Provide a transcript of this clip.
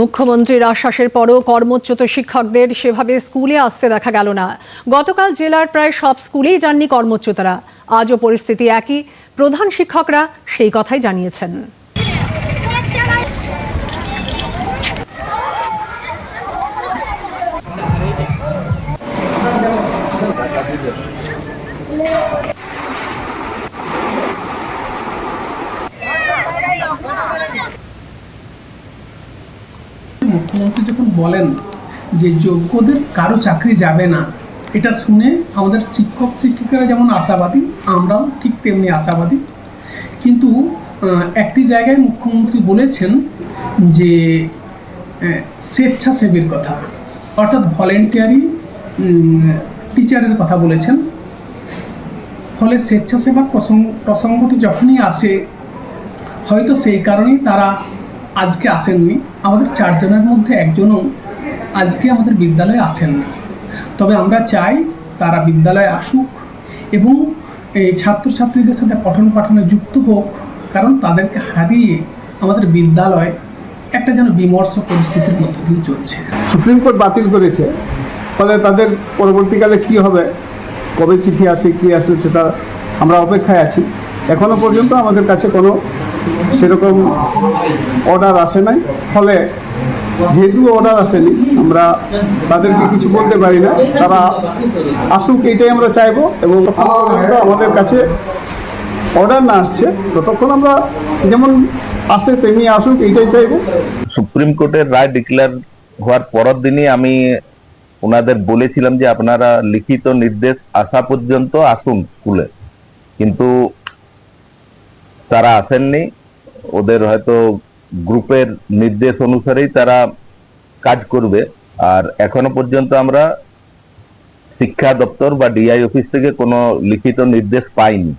মুখ্যমন্ত্রীর আশ্বাসের পরও কর্মচ্যুত শিক্ষকদের সেভাবে স্কুলে আসতে দেখা গেল না। গতকাল জেলার প্রায় সব স্কুলেই যাননি কর্মচ্যুতরা। আজও পরিস্থিতি একই। প্রধান শিক্ষকরা সেই কথাই জানিয়েছেন। মুখ্যমন্ত্রী যখন বলেন যে যোগ্যদের কারও চাকরি যাবে না, এটা শুনে আমাদের শিক্ষক শিক্ষিকারা যেমন আশাবাদী, আমরাও ঠিক তেমনি আশাবাদী। কিন্তু একটি জায়গায় মুখ্যমন্ত্রী বলেছেন যে স্বেচ্ছাসেবীর কথা, অর্থাৎ ভলেন্টিয়ারি টিচারের কথা বলেছেন। ফলে স্বেচ্ছাসেবার প্রসঙ্গ প্রসঙ্গটি যখনই আসে, হয়তো সেই কারণেই তারা আজকে আসেননি। আমাদের চারজনের মধ্যে একজনও আজকে আমাদের বিদ্যালয়ে আসেননি। তবে আমরা চাই তারা বিদ্যালয়ে আসুক এবং এই ছাত্রছাত্রীদের সাথে পঠন পাঠনে যুক্ত হোক, কারণ তাদেরকে হারিয়ে আমাদের বিদ্যালয় একটা যেন বিমর্ষ পরিস্থিতির মধ্যে দিয়ে চলছে। সুপ্রিম কোর্ট বাতিল করেছে। ফলে তাদের পরবর্তীকালে কি হবে? কবে চিঠি আসে, কী আসে, সেটা আমরা অপেক্ষায় আছি। এখনও পর্যন্ত আমাদের কাছে কোনো সেরকম অর্ডার আসে নাই। ফলে যেহেতু অর্ডার আসেনি, আমরা তাদেরকে কিছু বলতে পারি না। তারা আসুক, এটাই আমরা চাইব এবং আমাদের কাছে অর্ডার না আসছে। ততক্ষণ আমরা যেমন আসে তেমনি আসুক এইটাই চাইব। সুপ্রিম কোর্টের রায় ডিক্লেয়ার হওয়ার পরের দিনই আমি ওনাদের বলেছিলাম যে আপনারা লিখিত নির্দেশ আসা পর্যন্ত আসুন স্কুলে। কিন্তু তারা আসেননি। ওদের হয়তো গ্রুপের নির্দেশ অনুসারেই তারা কাজ করবে। আর এখনও পর্যন্ত আমরা শিক্ষা দপ্তর বা ডিআই অফিস থেকে কোনো লিখিত নির্দেশ পাইনি।